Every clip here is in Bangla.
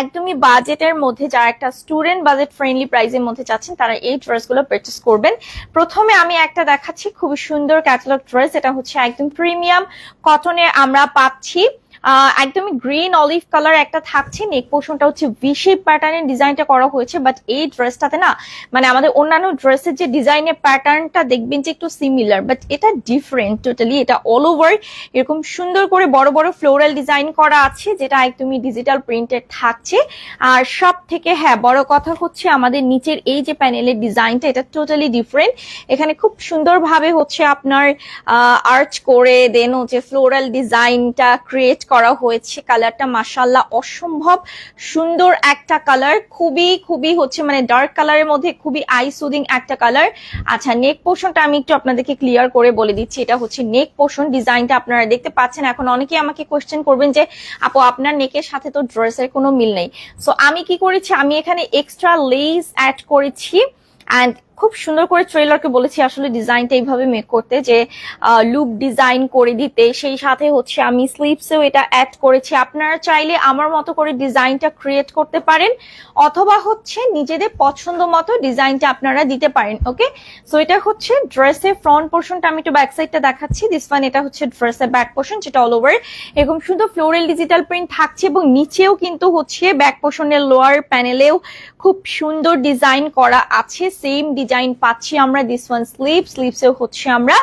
একদমই বাজেটের মধ্যে যারা একটা স্টুডেন্ট বাজেট ফ্রেন্ডলি প্রাইসের মধ্যে চাচ্ছেন তারা এই ড্রেসগুলো পারচেস করবেন। প্রথমে আমি একটা দেখাচ্ছি খুবই সুন্দর ক্যাটালগ ড্রেস এটা হচ্ছে একদম প্রিমিয়াম কটনে আমরা পাচ্ছি। একদমই গ্রিন অলিভ কালার একটা থাকছে নেক পোর্শনটা হচ্ছে ভিশেপ প্যাটার্নের ডিজাইনটা করা হয়েছে বাট এই ড্রেসটাতে না মানে আমাদের অন্যান্য ড্রেসের যে ডিজাইনের প্যাটার্নটা দেখবেন যে একটু সিমিলার বাট এটা ডিফারেন্ট টোটালি এটা অল ওভার এরকম সুন্দর করে বড় বড় ফ্লোরাল ডিজাইন করা আছে, যেটা একদমই ডিজিটাল প্রিন্টেড থাকছে। আর সব থেকে হ্যাঁ বড় কথা হচ্ছে আমাদের নিচের এই যে প্যানেলের ডিজাইনটা এটা টোটালি ডিফারেন্ট এখানে খুব সুন্দরভাবে হচ্ছে আপনার আর্চ করে দেন হচ্ছে ফ্লোরাল ডিজাইনটা ক্রিয়েট করা হয়েছে কালারটা মাসাল্লাহ অসম্ভব সুন্দর একটা কালার, খুবই খুবই হচ্ছে মানে ডার্ক কালারের মধ্যে খুবই আই সুদিং একটা কালার। আচ্ছা নেক পোর্শনটা আমি একটু আপনাদেরকে ক্লিয়ার করে বলে দিচ্ছি, এটা হচ্ছে নেক পোর্শন ডিজাইনটা আপনারা দেখতে পাচ্ছেন। এখন অনেকেই আমাকে কোয়েশ্চেন করবেন যে, আপু, আপনার নেকের সাথে তো ড্রেসের কোনো মিল নেই। সো আমি কি করেছি? আমি এখানে এক্সট্রা লেস অ্যাড করেছি। অ্যান্ড খুব সুন্দর করে ট্রেলারকে বলেছি আসলে ডিজাইনটা এইভাবে মেক করতে যে লুক ডিজাইন করে দিতে। সেই সাথে হচ্ছে আমি স্লিপসেও এটা অ্যাড করেছি। আপনারা চাইলে আমার মতো করে ডিজাইনটা ক্রিয়েট করতে পারেন, অথবা হচ্ছে নিজেদের পছন্দ মতো ডিজাইনটা আপনারা দিতে পারেন ওকে সো এটা হচ্ছে ড্রেসের ফ্রন্ট পোর্শনটা আমি একটু ব্যাক সাইডটা দেখাচ্ছি। দিস ওয়ান এটা হচ্ছে ড্রেসের ব্যাক পোর্শন যেটা অল ওভার এরকম সুন্দর ফ্লোরাল ডিজিটাল প্রিন্ট থাকছে এবং নিচেও কিন্তু হচ্ছে ব্যাক পোর্শনের লোয়ার প্যানেলেও খুব সুন্দর ডিজাইন করা আছে। সেম ডিজাইন পাচ্ছি আমরা দিস ওয়ান স্লিপ স্লিভসেও হচ্ছে আমরা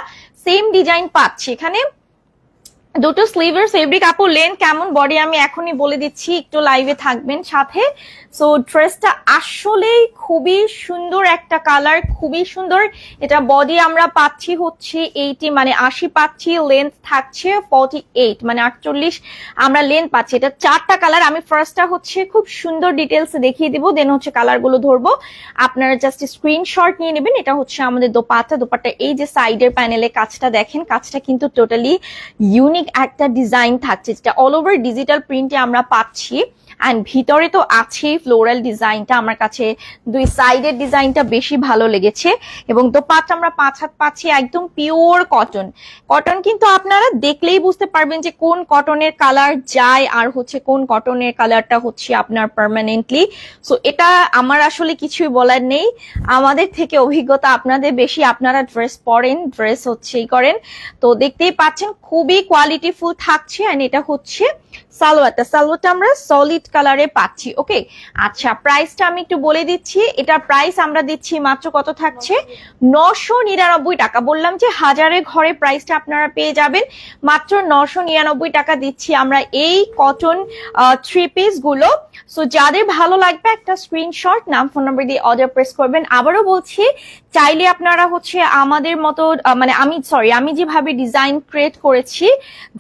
সেম ডিজাইন পাচ্ছি এখানে। দুটো স্লিভের ফেব্রিক আপু লেন কেমন বডি আমি এখনই বলে দিচ্ছি, একটু লাইভে থাকবেন সাথে। সো ড্রেসটা আসলেই খুবই সুন্দর একটা কালার খুবই সুন্দর। এটা বডি আমরা পাচ্ছি হচ্ছে এইটি মানে আশি পাচ্ছি লেন্থ থাকছে ফর্টি এইট মানে আটচল্লিশ আমরা লেন্থ পাচ্ছি। এটা চারটা কালার আমি ফার্স্টটা হচ্ছে খুব সুন্দর ডিটেলস দেখিয়ে দিব দেন হচ্ছে কালারগুলো ধরবো। আপনারা জাস্ট স্ক্রিনশট নিয়ে নেবেন, এটা হচ্ছে আমাদের দোপাট্টা। দোপাট্টা এই যে সাইডের প্যানেলে কাজটা দেখেন, কাজটা কিন্তু টোটালি ইউনিক একটা ডিজাইন থাকছে যেটা অল ওভার ডিজিটাল প্রিন্টে আমরা পাচ্ছি। অ্যান্ড ভিতরে তো আছেই ফ্লোরাল ডিজাইনটা আমার কাছে দুই সাইডের ডিজাইনটা বেশি ভালো লেগেছে। এবং দোপাট্টা আমরা পাঁচ হাত পাচ্ছি একদম পিওর কটন কটন কিন্তু আপনারা দেখলেই বুঝতে পারবেন যে কোন কটনের কালার যায় আর হচ্ছে কোন কটনের কালারটা হচ্ছে আপনার পার্মানেন্টলি সো এটা আমার আসলে কিছুই বলার নেই। আমাদের থেকে অভিজ্ঞতা আপনাদের বেশি। আপনারা ড্রেস পরেন ড্রেস হচ্ছেই করেন। তো দেখতেই পাচ্ছেন, খুবই কোয়ালিটিফুল থাকছে। অ্যান্ড এটা হচ্ছে সালোয়ারটা সালোয়ারটা আমরা সলিড কালারে পাচ্ছি ওকে আচ্ছা প্রাইসটা আমি একটু বলে দিচ্ছি। এটা প্রাইস আমরা দিচ্ছি মাত্র কত থাকছে? নশো নিরানব্বই টাকা। বললাম যে হাজারে ঘরে প্রাইসটা আপনারা পেয়ে যাবেন। মাত্র নশো নিরানব্বই টাকা দিচ্ছি আমরা এই কটন থ্রি পিসগুলো। সো যাদের ভালো লাগবে একটা স্ক্রিনশট নাম ফোন নাম্বার দিয়ে অর্ডার প্রেস করবেন। আবারও বলছি, চাইলে আপনারা হচ্ছে আমাদের মতো মানে আমি সরি আমি যেভাবে ডিজাইন ক্রিয়েট করেছি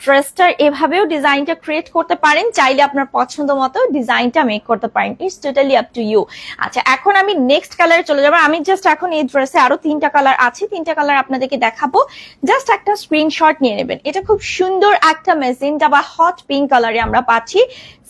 ড্রেসটার এভাবেও ডিজাইনটা ক্রিয়েট করতে পারেন, চাইলে আপনার পছন্দ মতো ডিজাইনটা মেক করতে পারেন। It's totally up to you আচ্ছা এখন আমি নেক্সট কালারে চলে যাব। আমি জাস্ট এখন এই ড্রেসে আরও তিনটা কালার আছে। তিনটা কালার আপনাদেরকে দেখাবো। জাস্ট একটা স্ক্রিনশট নিয়ে নেবেন। এটা খুব সুন্দর একটা মেজেন্টা বা হট পিঙ্ক কালারে আমরা পাচ্ছি।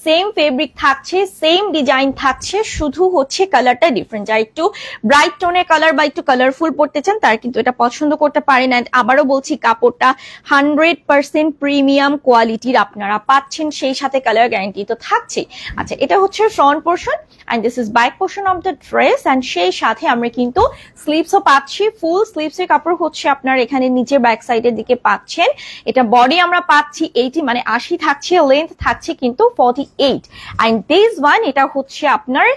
সেম ফেব্রিক থাকছে সেম ডিজাইন থাকছে, শুধু হচ্ছে কালারটা ডিফারেন্ট যারা একটু ব্রাইট টোনের কালার বা একটু কালারফুল পড়তে চান, তারা কিন্তু এটা পছন্দ করতে পারেন। অ্যান্ড আবারও বলছি, কাপড়টা হান্ড্রেড পার্সেন্ট প্রিমিয়াম কোয়ালিটির আপনারা পাচ্ছেন, সেই সাথে কালার গ্যারান্টি তো থাকছে আচ্ছা এটা হচ্ছে front portion and this is back portion of the dress and সেই সাথে আমরা কিন্তু স্লিভসও পাচ্ছি। ফুল স্লিভসের কাপড় হচ্ছে আপনার এখানে নিচে ব্যাক সাইডের দিকে পাচ্ছেন। এটা বডি আমরা পাচ্ছি এইটি মানে আশি থাকছে লেন্থ থাকছে কিন্তু forty eight and this one এটা হচ্ছে আপনার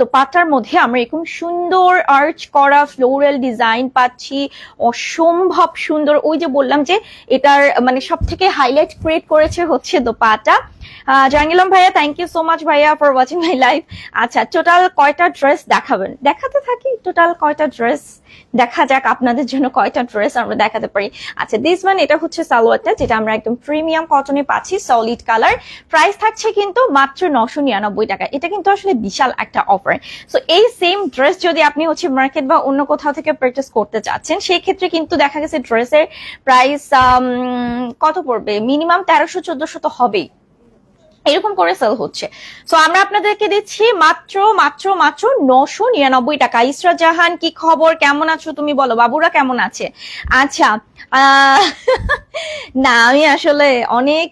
দোপাট্টার মধ্যে আমরা এরকম সুন্দর আর্চ করা ফ্লোরাল ডিজাইন পাচ্ছি। অসম্ভব সুন্দর। ওই যে বললাম যে এটার মানে সব থেকে হাইলাইট ক্রিয়েট করেছে হচ্ছে দোপাট্টা। আহ, ভাইয়া থ্যাংক ইউ সো মাচ ভাইয়া ফর ওয়াচিং মাই লাইভ আচ্ছা টোটাল কয়টা ড্রেস দেখাবেন? দেখাতে থাকি টোটাল কয়টা ড্রেস দেখা যাক আপনাদের জন্য কয়টা ড্রেস আমরা দেখাতে পারি। আচ্ছা দিস ওয়ান এটা হচ্ছে সালোয়ারটা যেটা আমরা একদম প্রিমিয়াম কটনে পাচ্ছি সলিড কালার প্রাইস থাকছে কিন্তু মাত্র নশো নিরানব্বই টাকা। এটা কিন্তু আসলে বিশাল একটা অফার সো এই সেম ড্রেস যদি আপনি হচ্ছে মার্কেট বা অন্য কোথাও থেকে পারচেস করতে চাচ্ছেন সেই ক্ষেত্রে কিন্তু দেখা গেছে ড্রেসের প্রাইস কত পড়বে? মিনিমাম তেরোশো চোদ্দশো তো হবেই। এরকম করে সেল হচ্ছে। সো আমরা আপনাদেরকে দিচ্ছি মাত্র মাত্র মাত্র নশো নিরানব্বই টাকা। ইসরা জাহান কি খবর? কেমন আছো তুমি? বলো, বাবুরা কেমন আছে? আচ্ছা না, আমি আসলে অনেক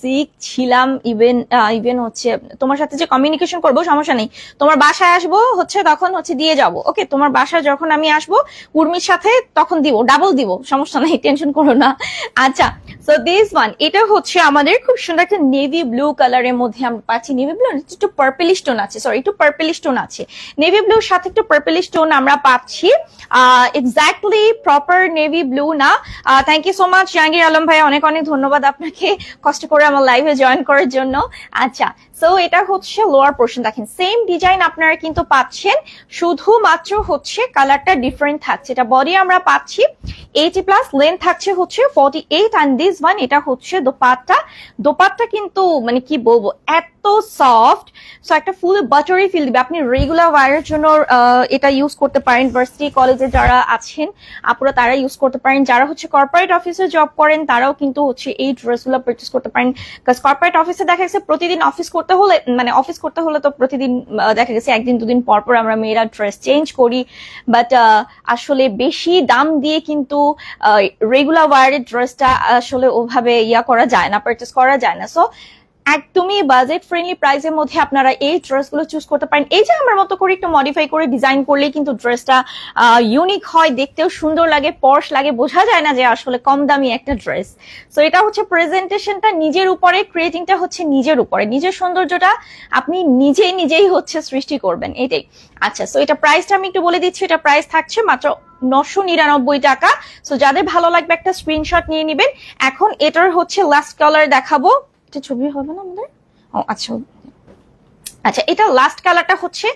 সিক ছিলাম ইভেন ইভেন হচ্ছে তোমার সাথে যে কমিউনিকেশন করব, সমস্যা নেই। তোমার বাসায় আসব, হচ্ছে তখন হচ্ছে দিয়ে যাব। ওকে তোমার বাসায় যখন আমি আসব, উর্মির সাথে তখন দিব ডাবল দিব, সমস্যা নেই টেনশন করো না। আচ্ছা সো দিস ওয়ান এটা হচ্ছে আমাদের খুব সুন্দর একটা নেভি ব্লু কালারের মধ্যে আমরা পাচ্ছি। নেভি ব্লু একটু পার্পেল স্টোন আছে সরি একটু পার্পেল স্টোন আছে। নেভি ব্লুর সাথে একটু পার্পেল স্টোন আমরা পাচ্ছি এক্স্যাক্টলি প্রপার নেভি ব্লু না thank you so much Jahangir Alam ভাই অনেক অনেক ধন্যবাদ আপনাকে কষ্ট করে আমার লাইভে জয়েন করার জন্য। আচ্ছা সো এটা হচ্ছে লোয়ার পোর্শন দেখেন সেম ডিজাইন আপনারা কিন্তু পাচ্ছেন, শুধুমাত্র হচ্ছে কালারটা ডিফারেন্ট থাকছে। এটা বডি আমরা পাচ্ছি এইটি প্লাস লেন্থ থাকছে হচ্ছে forty eight and this one এটা হচ্ছে দোপাট্টা। দোপাট্টা কিন্তু মানে কি বলব, এত সফট সো একটা ফুল বাটারি ফিল দিবে। আপনি রেগুলার ওয়ারের জন্য এটা ইউজ করতে পারেন। ভার্সিটি কলেজে যারা আছেন, আপুরা তারা ইউজ করতে পারেন। যারা হচ্ছে কর্পোরেট অফিসে জব করেন, তারাও কিন্তু হচ্ছে এই ড্রেসগুলো পারচেস করতে পারেন। কাজ কর্পোরেট অফিসে দেখা গেছে প্রতিদিন অফিস করতে হলে মানে অফিস করতে হলে তো প্রতিদিন দেখা গেছে একদিন, দুদিন পর পর আমরা মেয়েরা ড্রেস চেঞ্জ করি। বাট আসলে বেশি দাম দিয়ে কিন্তু রেগুলার ওয়ারের ড্রেসটা আসলে ওভাবে ইয়া করা যায় না পারচেস করা যায় না। সো একদমই বাজেট ফ্রেন্ডলি প্রাইসের মধ্যে আপনারা এই ড্রেসগুলো চুজ করতে পারেন। এই যে আমার মতো করে একটু মডিফাই করে ডিজাইন করলেই কিন্তু ড্রেসটা ইউনিক হয়, দেখতেও সুন্দর লাগে পর্স লাগে, বোঝা যায় না যে আসলে কম দামি একটা ড্রেস সো এটা হচ্ছে প্রেজেন্টেশনটা নিজের উপরে ক্রিয়েটিংটা হচ্ছে নিজের উপরে। নিজের সৌন্দর্যটা আপনি নিজেই নিজেই হচ্ছে সৃষ্টি করবেন, এটাই। আচ্ছা সো এটা প্রাইসটা আমি একটু বলে দিচ্ছি, এটা প্রাইস থাকছে মাত্র নশো নিরানব্বই টাকা। সো যাদের ভালো লাগবে একটা স্ক্রিনশট নিয়ে নেবেন। এখন এটার হচ্ছে লাস্ট কালার দেখাবো। এটা ছবি হবে না আমাদের? ও আচ্ছা। আচ্ছা এটা লাস্ট কালারটা হচ্ছে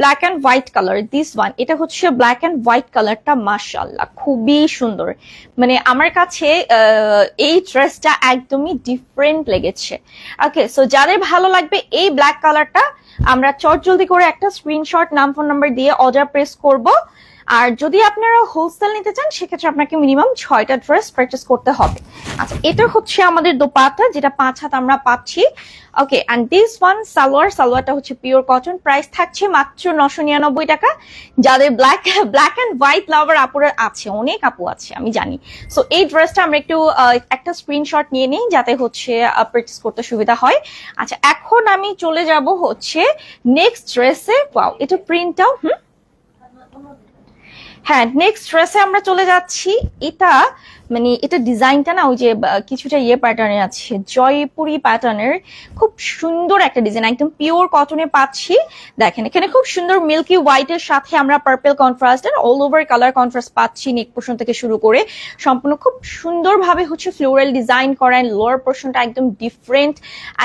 black and white colour this one এটা হচ্ছে ব্ল্যাক অ্যান্ড হোয়াইট কালারটা মাশাল্লাহ খুবই সুন্দর। মানে আমার কাছে এই ড্রেসটা একদমই ডিফারেন্ট লেগেছে। ওকে সো যাদের ভালো লাগবে এই ব্ল্যাক কালারটা আমরা চট জলদি করে একটা স্ক্রিনশট নাম ফোন নাম্বার দিয়ে অর্ডার প্রেস করব। আর যদি আপনারা হোলসেল নিতে চান, সেক্ষেত্রে আপনাকে মিনিমাম ছয়টা ড্রেস পারচেস করতে হবে। আচ্ছা এটা হচ্ছে আমাদের দোপাটা যেটা পাঁচ হাত আমরা পাচ্ছি। Okay and this one salwar, সালোয়ারটা হচ্ছে পিওর কটন প্রাইস থাকছে মাত্র নশো নিরানব্বই টাকা। যাদের black black and white lover আপুরা আছে, অনেক আপু আছে, আমি জানি। সো এই ড্রেসটা আমরা একটু একটা স্ক্রিনশট নিয়ে নিই, যাতে হচ্ছে পারচেস করতে সুবিধা হয়। আচ্ছা এখন আমি চলে যাব হচ্ছে নেক্সট ড্রেসে ওয়াও এটা প্রিন্টটাও হুম? হ্যাঁ নেক্সট রেসে আমরা চলে যাচ্ছি। এটা মানে এটা ডিজাইনটা না, ওই যে কিছুটা ইয়ে প্যাটার্নে আছে। জয়পুরি প্যাটার্নের খুব সুন্দর একটা ডিজাইন একদম পিওর কটনে পাচ্ছি। দেখেন, এখানে খুব সুন্দর মিল্কি হোয়াইটের সাথে আমরা পার্পেল কন্ট্রাস্ট আর অল ওভার কালার কন্ট্রাস্ট পাচ্ছি নেক পোর্শন থেকে শুরু করে। সম্পূর্ণ খুব সুন্দরভাবে হচ্ছে ফ্লোরাল ডিজাইন করা লোয়ার পোর্শনটা একদম ডিফারেন্ট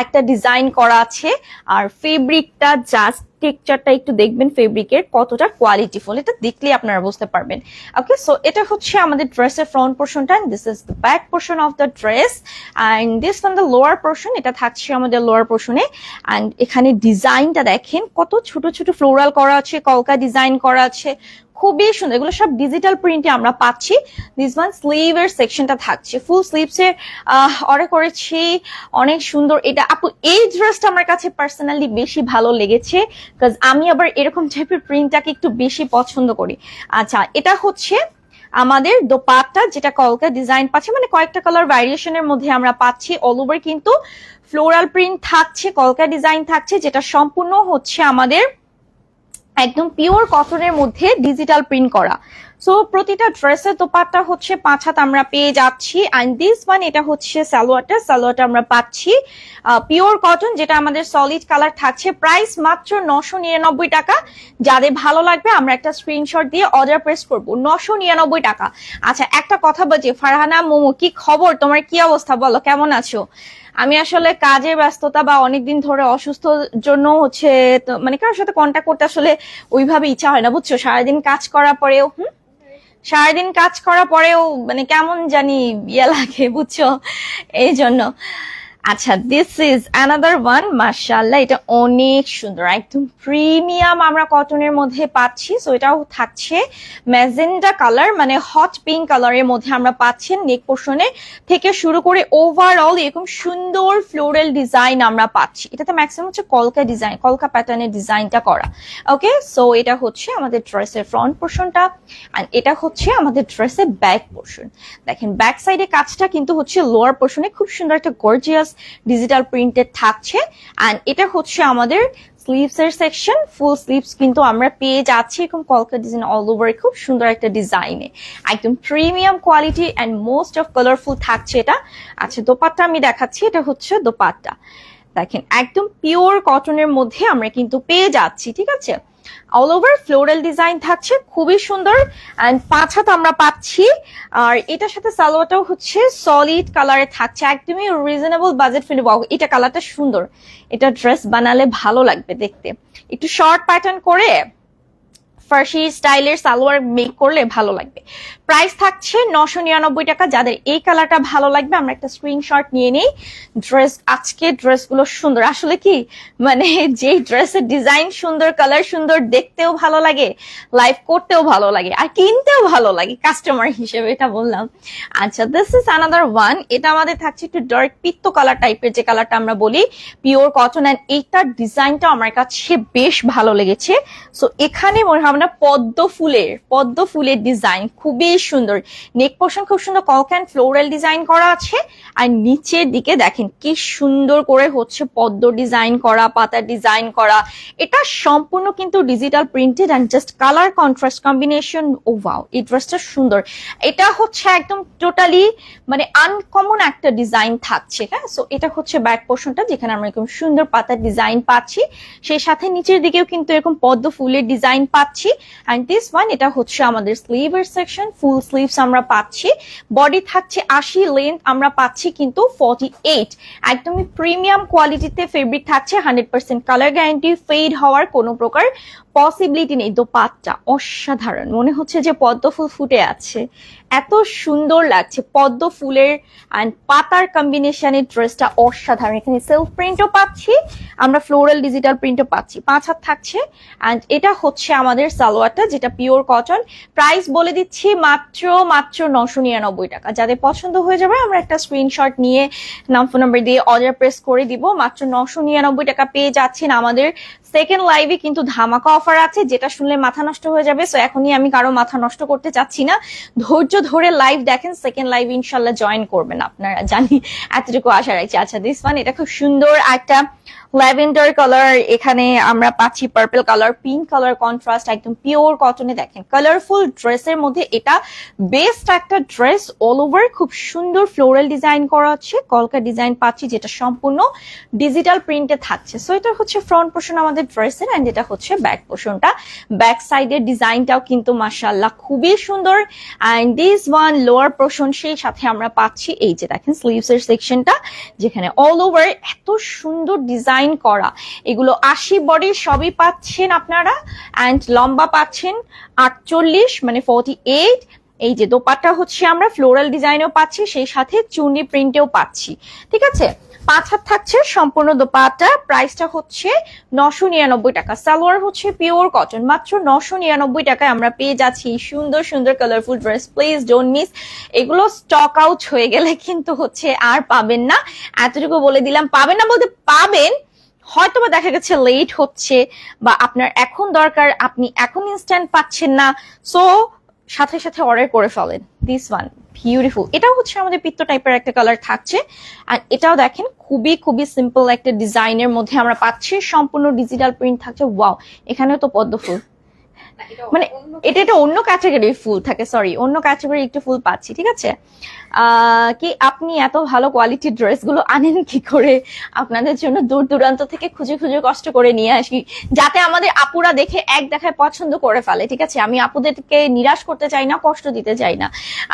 একটা ডিজাইন করা আছে। আর ফেব্রিকটা জাস্ট টেক্সচারটা একটু দেখবেন ফেব্রিকের কতটা কোয়ালিটিফুল এটা দেখলে আপনারা বুঝতে পারবেন। ওকে সো এটা হচ্ছে আমাদের ড্রেসের ফ্রন্ট পোর্শনটা this is the back portion of the dress and this from the lower portion এটা থাকছে আমাদের লোয়ার পোর্শনে অ্যান্ড এখানে ডিজাইনটা দেখেন, কত ছোট ছোট ফ্লোরাল করা আছে, কলকা ডিজাইন করা আছে। খুবই সুন্দর, এগুলো সব ডিজিটাল প্রিন্টে আমরা পাচ্ছি। দিস ওয়ান স্লিভের সেকশনটা থাকছে। ফুল স্লিভসে অর্ডার করেছি। অনেক সুন্দর। এটা আপু, এই ড্রেসটা আমার কাছে পার্সোনালি বেশি ভালো লেগেছে। বিকজ আমি আবার এরকম টাইপের প্রিন্টটাকে একটু বেশি পছন্দ করি। আচ্ছা এটা হচ্ছে আমাদের দোপাট্টা যেটা কলকা ডিজাইন পাচ্ছে মানে কয়েকটা কালার ভ্যারিয়েশনের মধ্যে আমরা পাচ্ছি অল ওভার কিন্তু ফ্লোরাল প্রিন্ট থাকছে, কলকা ডিজাইন থাকছে, যেটা সম্পূর্ণ হচ্ছে আমাদের একদম পিওর কটনের মধ্যে ডিজিটাল প্রিন্ট করা। সো প্রতিটা ড্রেসের দোপাট্টা হচ্ছে পাঁচ হাত আমরা পেয়ে যাচ্ছি অ্যান্ড দিস ওয়ান এটা হচ্ছে সালোয়ারটা সালোয়ারটা আমরা পাচ্ছি পিওর কটন যেটা আমাদের সলিড কালার থাকছে। প্রাইস মাত্র নশো নিরানব্বই টাকা। যাদের ভালো লাগবে, আমরা একটা স্ক্রিনশট দিয়ে অর্ডার প্রেস করব। নশো নিরানব্বই টাকা। আচ্ছা একটা কথা বলছি, ফারহানা, মোমো, কি খবর? তোমার কি অবস্থা বলো, কেমন আছো? আমি আসলে কাজের ব্যস্ততা বা অনেকদিন ধরে অসুস্থ জন্য হচ্ছে মানে কারোর সাথে কন্ট্যাক্ট করতে আসলে ওইভাবে ইচ্ছা হয় না, বুঝছ? সারাদিন কাজ করার পরেও, হুম? সারাদিন কাজ করার পরেও মানে কেমন জানি ইয়ে লাগে বুঝছ? এই জন্য আচ্ছা দিস ইজ অ্যানাদার ওয়ান মার্শাল্লাহ এটা অনেক সুন্দর, একদম প্রিমিয়াম আমরা কটনের মধ্যে পাচ্ছি সো এটাও থাকছে ম্যাজেন্ডা কালার মানে হট পিঙ্ক কালারের মধ্যে আমরা পাচ্ছি নেক পোর্শনে থেকে শুরু করে ওভারঅল এরকম সুন্দর ফ্লোরাল ডিজাইন আমরা পাচ্ছি, এটাতে ম্যাক্সিমাম হচ্ছে কলকা ডিজাইন কলকা প্যাটার্নের ডিজাইনটা করা ওকে সো এটা হচ্ছে আমাদের ড্রেসের ফ্রন্ট পোর্শনটা আর এটা হচ্ছে আমাদের ড্রেসের ব্যাক পোর্শন দেখেন ব্যাক সাইডে কাজটা কিন্তু হচ্ছে লোয়ার পোর্শনে খুব সুন্দর একটা গর্জিয়াস ডিজিটাল প্রিন্টেড থাকছে। অ্যান্ড এটা হচ্ছে আমাদের স্লিভস এর সেকশন ফুল স্লিভস কিন্তু আমরা পেয়ে যাচ্ছি এরকম কলকা ডিজাইন অল ওভার খুব সুন্দর একটা ডিজাইনে একদম premium quality and most of colourful থাকছে এটা। আচ্ছা দোপাট্টা আমি দেখাচ্ছি। এটা হচ্ছে দোপাট্টা। দেখেন, একদম পিওর কটনের মধ্যে আমরা কিন্তু পেয়ে যাচ্ছি, ঠিক আছে? অল ওভার ফ্লোরাল ডিজাইন থাকছে, খুবই সুন্দর। অ্যান্ড পাঁচ হাত আমরা পাচ্ছি। আর এটার সাথে সালোয়ারটাও হচ্ছে সলিড কালারে থাকছে। একদমই রিজনেবল বাজেট ফ্রেন্ডলি এটা কালারটা সুন্দর। এটা ড্রেস বানালে ভালো লাগবে দেখতে। একটু শর্ট প্যাটার্ন করে ফার্সি স্টাইলের সালোয়ার মেক করলে ভালো লাগবে। প্রাইস থাকছে নশো নিরানব্বই টাকা। যাদের এই কালারটা ভালো লাগবে, আমরা একটা স্ক্রিনশট নিয়ে নিই। ড্রেস আজকে ড্রেসগুলো সুন্দর। আসলে কি মানে যে ড্রেসের ডিজাইন সুন্দর কালার সুন্দর, দেখতেও ভালো লাগে লাইভ করতেও ভালো লাগে, আর কিনতেও ভালো লাগে কাস্টমার হিসেবে এটা বললাম। আচ্ছা দিস ইজ আনাদার ওয়ান এটা আমাদের থাকছে একটু ডার্ক পিত্ত কালার টাইপের যে কালারটা আমরা বলি পিওর কটন অ্যান্ড এইটার ডিজাইনটা আমার কাছে বেশ ভালো লেগেছে। সো এখানে মনে হয় আমরা পদ্ম ফুলের পদ্ম ফুলের ডিজাইন খুবই সুন্দর। নেক পোর্শন খুব সুন্দর কক অ্যান্ড ফ্লোরাল ডিজাইন করা আছে। আর নিচের দিকে দেখেন কি সুন্দর করে হচ্ছে পদ্ম ডিজাইন করা, পাতা ডিজাইন করা। এটা সম্পূর্ণ কিন্তু digital printed and just colour contrast combination O wow এই ড্রেসটা সুন্দর। এটা হচ্ছে একদম টোটালি মানে আনকমন একটা ডিজাইন থাকছে হ্যাঁ? সো এটা হচ্ছে ব্যাক পোর্শনটা যেখানে আমরা এরকম সুন্দর পাতার ডিজাইন পাচ্ছি। সেই সাথে নিচের দিকেও কিন্তু এরকম পদ্ম ফুলের ডিজাইন পাচ্ছি। অ্যান্ড দিস ওয়ান এটা হচ্ছে আমাদের স্লিভের সেকশন ফুল স্লিভস আমরা পাচ্ছি। বডি থাকছে আশি লেন্থ আমরা পাচ্ছি কিন্তু ফর্টি এইট একদমই প্রিমিয়াম কোয়ালিটিতে ফেব্রিক থাকছে hundred percent colour guarantee fade হওয়ার কোনো প্রকার পসিবিলিটি নেই, দোপাট্টা, অসাধারণ। মনে হচ্ছে যে পদ্ম ফুল ফুটে আছে। এত সুন্দর লাগছে। পদ্ম ফুলের অ্যান্ড পাতার কম্বিনেশনের ড্রেসটা অসাধারণ। এখানে সেলফ প্রিন্টও পাচ্ছি, আমরা ফ্লোরাল ডিজিটাল প্রিন্টও পাচ্ছি। পাঁচ হাত থাকছে অ্যান্ড এটা হচ্ছে আমাদের সালোয়ারটা, যেটা পিওর কটন প্রাইস বলে দিচ্ছি মাত্র মাত্র নশো নিরানব্বই টাকা। যাদের পছন্দ হয়ে যাবে, আমরা একটা স্ক্রিনশট নিয়ে নাম ফোন নাম্বার দিয়ে অর্ডার প্রেস করে দিব। মাত্র নশো নিরানব্বই টাকা পেয়ে যাচ্ছেন আমাদের সেকেন্ড লাইভে কিন্তু ধামাকা অফার আছে, যেটা শুনলে মাথা নষ্ট হয়ে যাবে। সো এখনই আমি কারও মাথা নষ্ট করতে চাচ্ছি না। ধৈর্য ধরে লাইভ দেখেন সেকেন্ড লাইভ ইনশাল্লাহ জয়েন করবেন আপনারা। জানি এতটুকু আশা রাখছি। আচ্ছা দিস ওয়ান এটা খুব সুন্দর একটা ল্যাভেন্ডার কালার এখানে আমরা পাচ্ছি purple colour pink colour contrast একদম পিওর কটনে দেখেন। কালারফুল ড্রেসের মধ্যে এটা বেস্ট একটা ড্রেস অল ওভার খুব সুন্দর ফ্লোরাল ডিজাইন করা হচ্ছে। কলকা ডিজাইন পাচ্ছি, যেটা সম্পূর্ণ ডিজিটাল প্রিন্টে থাকছে। সো এটা হচ্ছে ফ্রন্ট পোর্শন আমাদের ড্রেসের অ্যান্ড এটা হচ্ছে ব্যাক পোর্শনটা ব্যাক সাইডের ডিজাইনটাও কিন্তু মাসাল্লাহ খুবই সুন্দর। And this one lower portion সেই সাথে আমরা পাচ্ছি এই যে দেখেন স্লিভস এর সেকশনটা যেখানে অল ওভার এত সুন্দর ডিজাইন করা। এগুলো আশি বডি সবই পাচ্ছেন আপনারা। অ্যান্ড লম্বা পাচ্ছেন আটচল্লিশ মানে ফর্টি এইট এই যে দোপাট্টা হচ্ছে আমরা ফ্লোরাল ডিজাইনও পাচ্ছি, সেই সাথে চুনি প্রিন্টেও পাচ্ছি। ঠিক আছে? পাঁচ হাত থাকছে সম্পূর্ণ দোপাট্টা প্রাইসটা হচ্ছে নশো নিরানব্বই টাকা। সালোয়ার হচ্ছে পিওর কটন মাত্র নশো নিরানব্বই টাকায় আমরা পেয়ে যাচ্ছি। সুন্দর সুন্দর colourful dress please don't miss এগুলো স্টক আউট হয়ে গেলে কিন্তু হচ্ছে আর পাবেন না। এতটুকু বলে দিলাম, পাবেন না বলতে পাবেন হয়তো বা দেখা গেছে লেট হচ্ছে বা আপনার এখন দরকার, আপনি এখন ইনস্ট্যান্ট পাচ্ছেন না। সো সাথে সাথে অর্ডার করে ফেলেন। দিস ওয়ান বিউটিফুল এটাও হচ্ছে আমাদের পিত্ত টাইপের একটা কালার থাকছে। আর এটাও দেখেন, খুবই খুবই সিম্পল একটা ডিজাইনের মধ্যে আমরা পাচ্ছি। সম্পূর্ণ ডিজিটাল প্রিন্ট থাকছে। ওয়াও এখানেও তো পদ্ম ফুল। মানে এটা এটা অন্য ক্যাটাগরির ফুল থাকে সরি অন্য ক্যাটাগরি একটু ফুল পাচ্ছি ঠিক আছে? কি আপনি এত ভালো কোয়ালিটির ড্রেসগুলো আনেন কি করে? আপনাদের জন্য দূর দূরান্ত থেকে খুঁজে খুঁজে কষ্ট করে নিয়ে আসি যাতে আমাদের আপুরা দেখে এক দেখায় পছন্দ করে ফেলে ঠিক আছে? আমি আপুদেরকে নিরাশ করতে চাই না কষ্ট দিতে চাই না।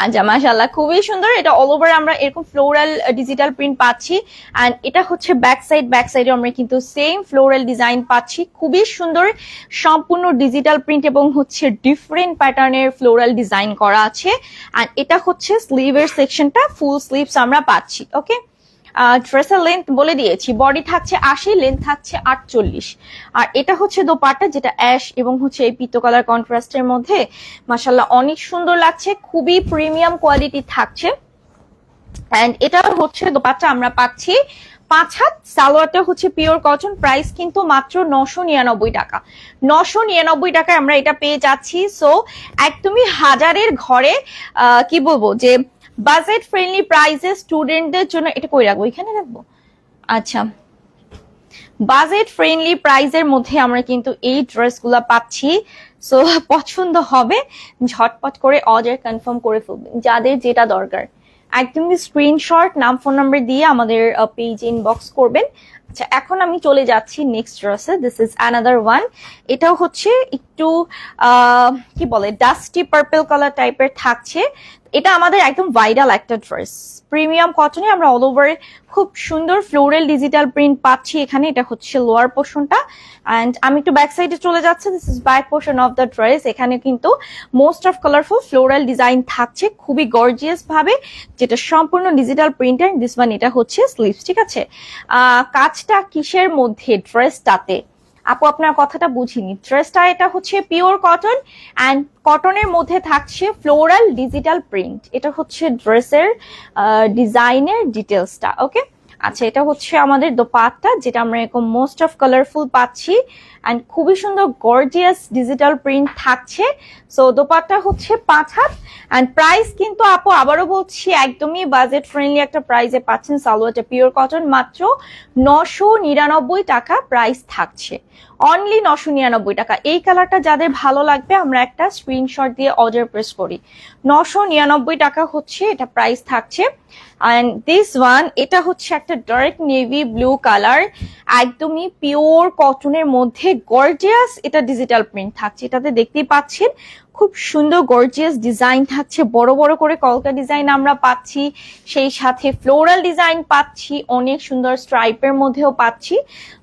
আচ্ছা মাশাল্লাহ খুবই সুন্দর এটা অল ওভার আমরা এরকম ফ্লোরাল ডিজিটাল প্রিন্ট পাচ্ছি। অ্যান্ড এটা হচ্ছে ব্যাক সাইড ব্যাক সাইডে আমরা কিন্তু সেম ফ্লোরাল ডিজাইন পাচ্ছি। খুবই সুন্দর সম্পূর্ণ ডিজিটাল প্রিন্ট এবং হচ্ছে ডিফারেন্ট প্যাটার্নের ফ্লোরাল ডিজাইন করা আছে। আর এটা হচ্ছে স্লিভের সেকশনটা ফুল স্লিভস আমরা পাচ্ছি ওকে ড্রেসের লেন্থ বলে দিয়েছি বডি থাকছে আশি লেন্থ থাকছে আটচল্লিশ। আর এটা হচ্ছে দোপাট্টা, যেটা অ্যাশ এবং হচ্ছে এই পিতো কালার কন্ট্রাস্টের মধ্যে। মাসাল্লাহ অনেক সুন্দর লাগছে, খুবই প্রিমিয়াম কোয়ালিটি থাকছে। অ্যান্ড এটা হচ্ছে দোপাট্টা আমরা পাচ্ছি। পাঁচ হাত, সালোয়ারটা হচ্ছে পিওর কটন প্রাইস কিন্তু মাত্র নশো নিরানব্বই টাকা। নশো নিরানব্বই টাকায় আমরা এটা পেয়ে যাচ্ছি। সো একদমই হাজারের ঘরে কি বলব যে বাজেট ফ্রেন্ডলি প্রাইসে স্টুডেন্টদের জন্য, এটা কই রাখব? এখানে রাখব? আচ্ছা। বাজেট ফ্রেন্ডলি প্রাইসের মধ্যে আমরা কিন্তু এই ড্রেসগুলো পাচ্ছি। সো পছন্দ হবে, ঝটপট করে অর্ডার কনফার্ম করে ফেলবেন, যাদের যেটা দরকার। একদমই স্ক্রিনশট নাম ফোন নাম্বার দিয়ে আমাদের পেজ ইনবক্স করবেন। আচ্ছা এখন আমি চলে যাচ্ছি নেক্সট ড্রেসে দিস ইজ অ্যানাদার ওয়ান এটাও হচ্ছে একটু কি বলে ডাস্টি পার্পল কালার টাইপের থাকছে। এটা আমাদের একদম ভাইরাল একটা ড্রেস প্রিমিয়াম কটনে আমরা অল ওভার খুব সুন্দর ফ্লোরাল ডিজিটাল প্রিন্ট পাচ্ছি এখানে। এটা হচ্ছে লোয়ার পোর্শনটা অ্যান্ড আমি একটু ব্যাক সাইডে চলে যাচ্ছি। This is back portion of the dress এখানে কিন্তু most of colourful floral design থাকছে খুবই গর্জিয়াস ভাবে, যেটা সম্পূর্ণ ডিজিটাল প্রিন্টার দিস ওয়ান এটা হচ্ছে স্লিভস ঠিক আছে? কাজটা কিসের মধ্যে? ড্রেসটাতে আপু, আপনার কথাটা বুঝিনি। ড্রেসটা এটা হচ্ছে পিওর কটন অ্যান্ড কটনের মধ্যে থাকছে ফ্লোরাল ডিজিটাল প্রিন্ট এটা হচ্ছে ড্রেসের ডিজাইনের ডিটেলসটা ওকে আচ্ছা এটা হচ্ছে আমাদের দোপাট্টা, যেটা আমরা এরকম মোস্ট অফ কালারফুল পাচ্ছি। অ্যান্ড খুবই সুন্দর গর্জিয়াস ডিজিটাল প্রিন্ট থাকছে। সো দোপাট্টা হচ্ছে পাঁচ হাত। অ্যান্ড প্রাইস কিন্তু আপু, আবারও বলছি, একদমই বাজেট ফ্রেন্ডলি একটা প্রাইসে পাচ্ছেন। সালোয়ারটা পিওর কটন মাত্র নশো নিরানব্বই টাকা প্রাইস থাকছে। অনলি নশো নিরানব্বই টাকা। এই কালারটা যাদের ভালো লাগবে, আমরা একটা স্ক্রিনশট দিয়ে অর্ডার প্রেস করি। নশো নিরানব্বই টাকা হচ্ছে, এটা প্রাইস থাকছে। অ্যান্ড দিস ওয়ান এটা হচ্ছে একটা ডার্ক নেভি ব্লু কালার একদমই পিওর কটনের মধ্যে গর্জিয়াস এটা ডিজিটাল প্রিন্ট থাকছে। এটাতে দেখতেই পাচ্ছেন, খুব সুন্দর গর্জিয়াস ডিজাইন থাকছে। বড় বড় করে কলকা ডিজাইন আমরা পাচ্ছি, সেই সাথে ফ্লোরাল ডিজাইন পাচ্ছি, অনেক সুন্দর স্ট্রাইপের মধ্যেও পাচ্ছি।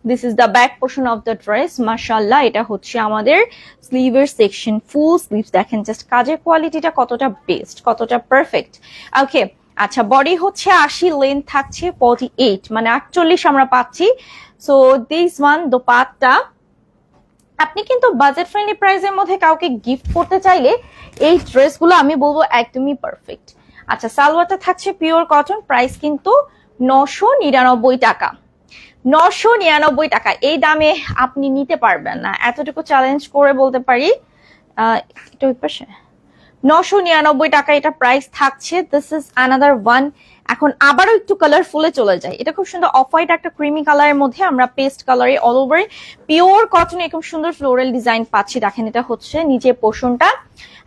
This is the back portion of the dress মাশাল্লাহ এটা হচ্ছে আমাদের স্লিভের সেকশন ফুল স্লিভস দেখেন জাস্ট কাজের কোয়ালিটিটা কতটা বেস্ট কতটা পারফেক্ট ওকে আচ্ছা বডি হচ্ছে আশি লেন্থ থাকছে ফর্টি এইট মানে আটচল্লিশ আমরা পাচ্ছি। সো দিস ওয়ান দোপাট্টা আপনি কিন্তু বাজেট ফ্রেন্ডলি প্রাইসের মধ্যে কাউকে গিফট করতে চাইলে এই ড্রেসগুলো আমি বলব একদমই পারফেক্ট আচ্ছা সালোয়ারটা থাকছে পিওর কটন প্রাইস কিন্তু নশো নিরানব্বই টাকা। নশো নিরানব্বই টাকা, এই দামে আপনি নিতে পারবেন না। এতটুকু চ্যালেঞ্জ করে বলতে পারি নশো নিরানব্বই টাকা এটা প্রাইস থাকছে। দিস ইজ আনাদার ওয়ান এখন আবারও একটু কালারফুলে চলে যায়। এটা খুব সুন্দর অফ হোয়াইট একটা ক্রিমি কালারের মধ্যে আমরা পেস্ট কালারে অল ওভার পিওর কটন এরকম সুন্দর ফ্লোরাল ডিজাইন পাচ্ছি। দেখেন এটা হচ্ছে নিচের পোর্শনটা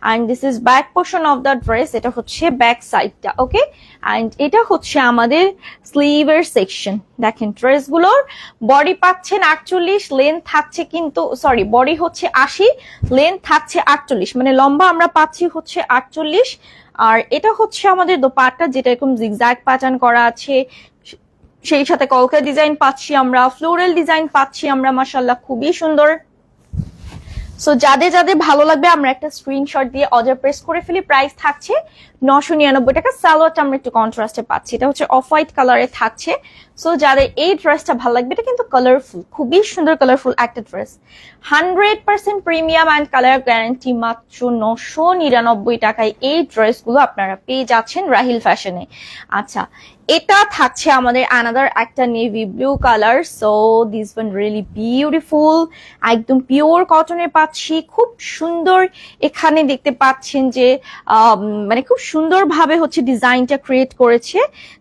and this is back portion of the dress এটা হচ্ছে ব্যাক সাইডটা ওকে অ্যান্ড এটা হচ্ছে আমাদের স্লিভের সেকশন দেখেন ড্রেসগুলোর বডি পাচ্ছেন আটচল্লিশ লেন্থ থাকছে কিন্তু সরি বডি হচ্ছে আশি লেন্থ থাকছে আটচল্লিশ। মানে লম্বা আমরা পাচ্ছি হচ্ছে আটচল্লিশ আর এটা হচ্ছে আমাদের দোপাট্টা, যেটা এরকম জিগজ্যাগ প্যাটার্ন করা আছে। সেই সাথে কলকা ডিজাইন পাচ্ছি আমরা ফ্লোরাল ডিজাইন পাচ্ছি আমরা মাসাল্লাহ খুবই সুন্দর। সো যাদের যাদের ভালো লাগবে, আমরা একটা স্ক্রিনশট দিয়ে অর্ডার প্রেস করে ফেলি প্রাইস থাকছে নশো নিরানব্বই টাকা। সালোয়ারটা আমরা একটু কন্ট্রাস্টে পাচ্ছি। এটা হচ্ছে অফ হোয়াইট কালারে থাকছে। সো যাদের এই ড্রেসটা ভালো লাগবে, এটা কিন্তু কালারফুল খুবই সুন্দর কালারফুল একটা dress hundred percent premium and colour guarantee মাত্র নশো নিরানব্বই টাকায় এই ড্রেসগুলো আপনারা পেয়ে যাচ্ছেন রাহিল ফ্যাশনে আচ্ছা এটা থাকছে আমাদের আনাদার একটা navy blue colour so this one really beautiful একদম পিওর কটনে পাচ্ছি। খুব সুন্দর এখানে দেখতে পাচ্ছেন যে মানে খুব সুন্দরভাবে হচ্ছে ডিজাইনটা ক্রিয়েট করেছে,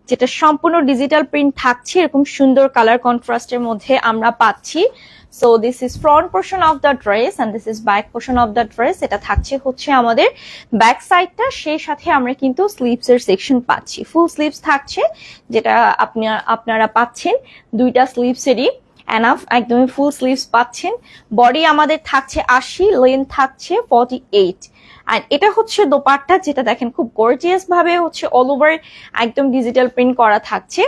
যেটা সম্পূর্ণ ডিজিটাল প্রিন্ট থাকছে। এরকম সুন্দর কালার কন্ট্রাস্টের মধ্যে আমরা পাচ্ছি। So this is front portion of the dress and this is back portion of the dress এটা থাকছে হচ্ছে আমাদের ব্যাক সাইডটা সেই সাথে আমরা কিন্তু স্লিভস এর সেকশন পাচ্ছি। ফুল স্লিভস থাকছে, যেটা আপনি, আপনারা পাচ্ছেন দুইটা স্লিভসেরই এনাফ একদমই ফুল স্লিভস পাচ্ছেন। বডি আমাদের থাকছে আশি লেন্থ থাকছে ফর্টি এইট আর এটা হচ্ছে দোপাট্টা, যেটা দেখেন খুব গর্জিয়াস ভাবে হচ্ছে অল ওভার একদম ডিজিটাল প্রিন্ট করা থাকছে।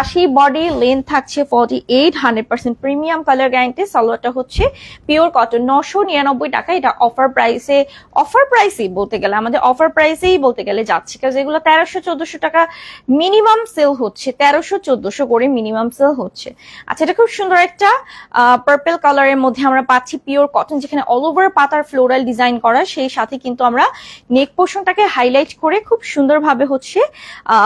আশি বডি লেন্থ থাকছে forty eight hundred percent premium colour guarantee সালোয়ারটা হচ্ছে পিওর কটন নশো নিরানব্বই টাকা। এটা অফার প্রাইসে অফার প্রাইসেই বলতে গেলে, আমাদের অফার প্রাইসেই বলতে গেলে যাচ্ছে। কারণ এগুলো তেরোশো, চোদ্দশো টাকা মিনিমাম সেল হচ্ছে, তেরোশো, চোদ্দশো করে মিনিমাম সেল হচ্ছে। আচ্ছা এটা খুব সুন্দর একটা পার্পেল কালারের মধ্যে আমরা পাচ্ছি পিওর কটন যেখানে অল ওভার পাতার ফ্লোরাল ডিজাইন করা। সেই সাথে কিন্তু আমরা নেক পোর্শনটাকে হাইলাইট করে খুব সুন্দরভাবে হচ্ছে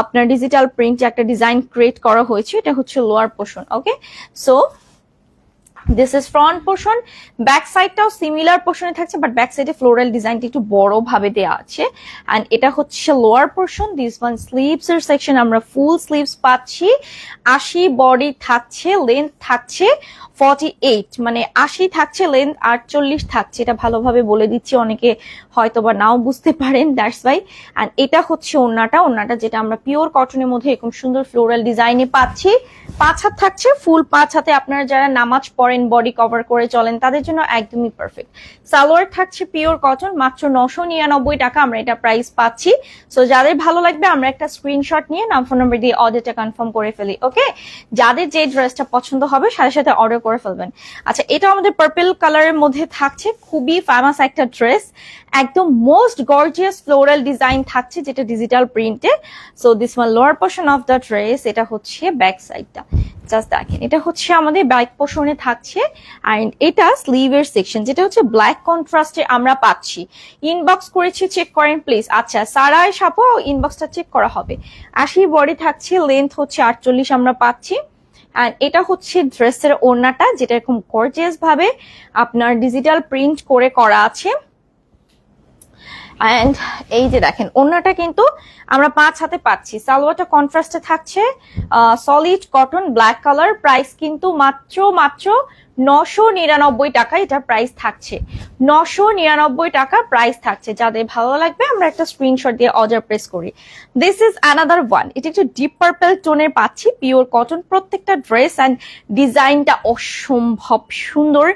আপনার ডিজিটাল প্রিন্ট একটা ডিজাইন ক্রিয়েট করা হয়েছে, এটা হচ্ছে lower portion okay so this is front portion back সাইডটাও সিমিলার পোর্শনে থাকছে বাট ব্যাক সাইডে ফ্লোরাল ডিজাইনটা একটু বড় ভাবে দেওয়া আছে। অ্যান্ড এটা হচ্ছে lower portion this one sleeves এর সেকশন আমরা ফুল স্লিভস পাচ্ছি। আশি বডি থাকছে লেন্থ থাকছে ফর্টি এইট মানে আশি থাকছে লেন্থ আটচল্লিশ থাকছে, এটা ভালোভাবে বলে দিচ্ছি, অনেকে হয়তো বা নাও বুঝতে পারেন দ্যাটস ওয়াই অ্যান্ড এটা হচ্ছে ওন্নাটা ওন্নাটা যেটা আমরা পিওর কটনের মধ্যে এরকম সুন্দর ফ্লোরাল ডিজাইনে পাচ্ছি। পাঁচ হাত থাকছে ফুল পাঁচ হাতে আপনারা যারা নামাজ পড়েন বডি কভার করে চলেন, তাদের জন্য একদমই পারফেক্ট সালোয়ার থাকছে পিওর কটন মাত্র নশো নিরানব্বই টাকা আমরা এটা প্রাইস পাচ্ছি। সো যাদের ভালো লাগবে, আমরা একটা স্ক্রিনশট নিয়ে নাম ফোন নাম্বার দিয়ে অর্ডারটা কনফার্ম করে ফেলি ওকে যাদের যে ড্রেসটা পছন্দ হবে, সাথে সাথে অর্ডার করে ফেলবেন। আচ্ছা এটা আমাদের পার্পল কালারের মধ্যে থাকছে। খুবই ফেমাস একটা ড্রেস একদম মোস্ট গর্জিয়াস ফ্লোরাল ডিজাইন থাকছে যেটা digital প্রিন্টে so this one lower portion of the dress এটা হচ্ছে ব্যাক সাইডটা জাস্ট দেখেন, এটা হচ্ছে আমাদের ব্যাক পোর্শনে থাকছে। অ্যান্ড এটা স্লিভের সেকশন যেটা হচ্ছে ব্ল্যাক কন্ট্রাস্টে আমরা পাচ্ছি। ইনবক্স করেছি চেক করেন প্লিজ আচ্ছা সারায় সাপো ইনবক্সটা চেক করা হবে। আশি বডি থাকছে লেন্থ হচ্ছে আটচল্লিশ আমরা পাচ্ছি। অ্যান্ড এটা হচ্ছে ড্রেসের ওড়নাটা, যেটা এরকম গর্জিয়াস ভাবে আপনার ডিজিটাল প্রিন্ট করে করা আছে। অ্যান্ড এই যে দেখেন, ওড়নাটা কিন্তু আমরা পাঁচ হাতে পাচ্ছি। সালোয়ারটা কন্ট্রাস্টে থাকছে solid cotton black colour price কিন্তু মাত্র মাত্র নশো নিরানব্বই টাকা এটা প্রাইস থাকছে। নশো নিরানব্বই টাকা প্রাইস থাকছে। যাদের ভালো লাগবে, আমরা একটা স্ক্রিনশট দিয়ে অর্ডার প্রেস করি। দিস ইজ অ্যানাদার ওয়ান এটা একটু ডিপ পার্পেল টোনের পাচ্ছি। পিওর কটন প্রত্যেকটা ড্রেস অ্যান্ড ডিজাইনটা অসম্ভব সুন্দর।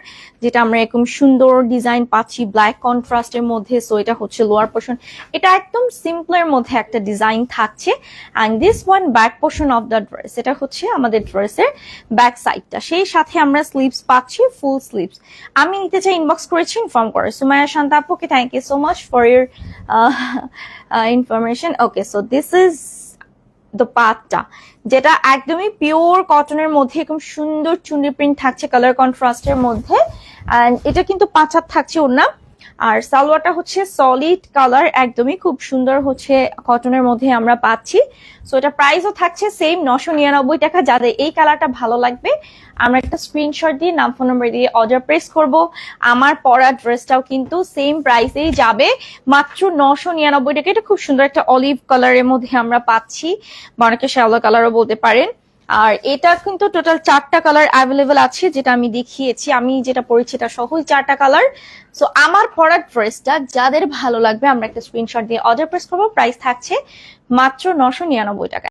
যেটা আমরা এরকম সুন্দর ডিজাইন পাচ্ছি ব্ল্যাক কন্ট্রাস্টের মধ্যে সো এটা হচ্ছে লোয়ার পোর্শন এটা একদম সিম্পলের মধ্যে একটা ডিজাইন থাকছে। And this one back portion of the dress এটা হচ্ছে আমাদের ড্রেসের ব্যাক সাইডটা সেই সাথে আমরা স্লিভস পাচ্ছি ফুল স্লিভস আমি নিতে চাই ইনবক্স করেছি ইনফর্ম করে। সুমায়া শান্তা আপুকে thank you so much for your information okay so this is the পাতটা যেটা একদমই পিওর কটনের মধ্যে এরকম সুন্দর চুন্ডি প্রিন্ট থাকছে কালার কন্ট্রাস্টের মধ্যে। এটা কিন্তু পাঁচাত থাকছে ওর নাম। আর সালোয়ারটা হচ্ছে সলিড কালার একদমই খুব সুন্দর হচ্ছে কটনের মধ্যে আমরা পাচ্ছি। সো এটা প্রাইসও থাকছে সেম নশো নিরানব্বই টাকা। যাদের এই কালারটা ভালো লাগবে, আমরা একটা স্ক্রিনশট দিয়ে নাম ফোন নাম্বার দিয়ে অর্ডার প্রেস করব। আমার পরা ড্রেসটাও কিন্তু সেম প্রাইসেই যাবে। মাত্র নশো নিরানব্বই টাকা। এটা খুব সুন্দর একটা অলিভ কালারের মধ্যে আমরা পাচ্ছি। বা অনেকে শ্যালো কালারও বলতে পারেন। আর এটা কিন্তু টোটাল চারটা কালার অ্যাভেলেবেল আছে, যেটা আমি দেখিয়েছি। আমি যেটা পড়েছি এটা সহজ চারটা কালার সো আমার ফরার ড্রেসটা যাদের ভালো লাগবে, আমরা একটা স্ক্রিনশট দিয়ে অর্ডার প্রেস করব। প্রাইস থাকছে মাত্র নশো নিরানব্বই টাকা